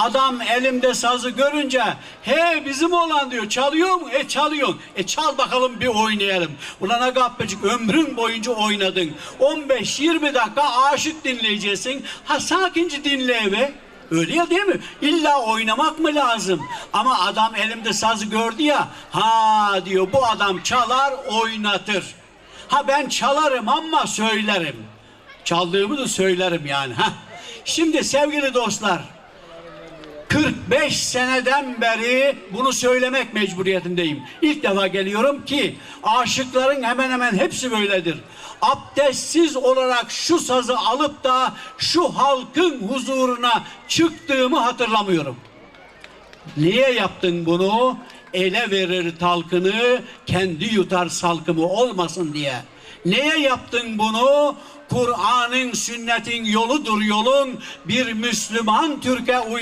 Adam elimde sazı görünce he bizim olan diyor çalıyor mu? E çalıyorsun. E çal bakalım bir oynayalım. Ulan Agappecik ömrün boyunca oynadın. 15-20 dakika aşık dinleyeceksin. Ha sakince dinle eve. Öyle ya değil mi? İlla oynamak mı lazım? Ama adam elimde sazı gördü ya. Ha diyor bu adam çalar oynatır. Ha ben çalarım ama söylerim. Çaldığımı da söylerim yani. Ha. Şimdi sevgili dostlar 45 seneden beri bunu söylemek mecburiyetindeyim. İlk defa geliyorum ki aşıkların hemen hemen hepsi böyledir. Abdestsiz olarak şu sazı alıp da şu halkın huzuruna çıktığımı hatırlamıyorum. Niye yaptın bunu? Ele verir talkını, kendi yutar salkımı olmasın diye. Neye yaptın bunu? Kur'an'ın, sünnetin yoludur yolun. Bir Müslüman Türk'e uyma.